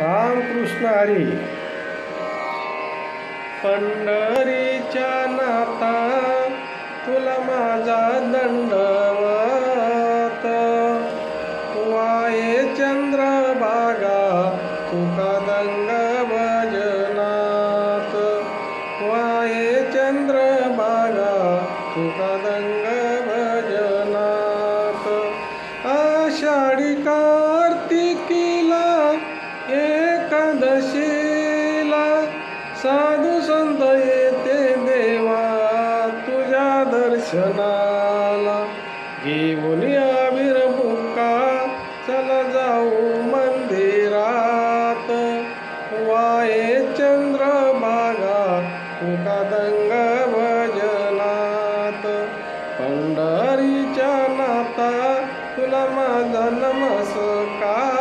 रामकृष्ण हरी. पंढरीच्या नाता तुला माझा दंडवत. वाये चंद्रभागा तुका दंग भजनात. वाये चंद्रभागा तुका दंग भजनात. आषाढी का एकादशीला साधू संत येते देवा तुझ्या दर्शनाला. घेऊन अबीर बुक्का चला जाऊ मंदिरात. वाये चंद्रभागा तुका दंग भजनात. पंढरीच्या नाता तुला माझा नमस्कार.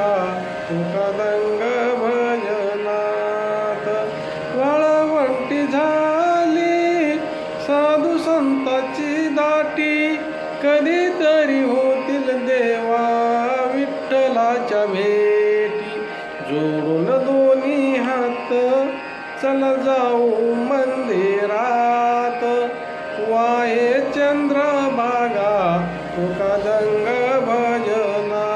चंद्रभागा तुका दंग भजनात वाळवंटी झाली. साधू संताची दाटी कधीतरी होतील देवा विठ्ठलाच्या भेटी. जोडून दोन्ही हात चला जाऊ मंदिरात. वाहे चंद्रभागा तुका दंग भजना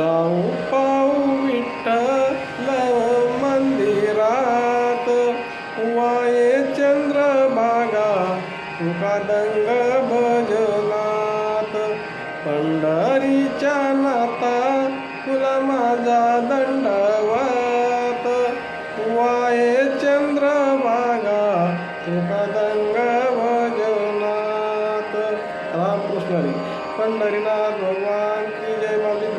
जाऊ पाऊ विठ्ठल मंदिरात. वाये चंद्रभागा तुका दंग भजनात. पंढरीच्या नाता तुला माझा दंडवात वाये चंद्रभागा तुका दंग भजनात. रामकृष्ण पंढरीनाथ भगवान की जय माली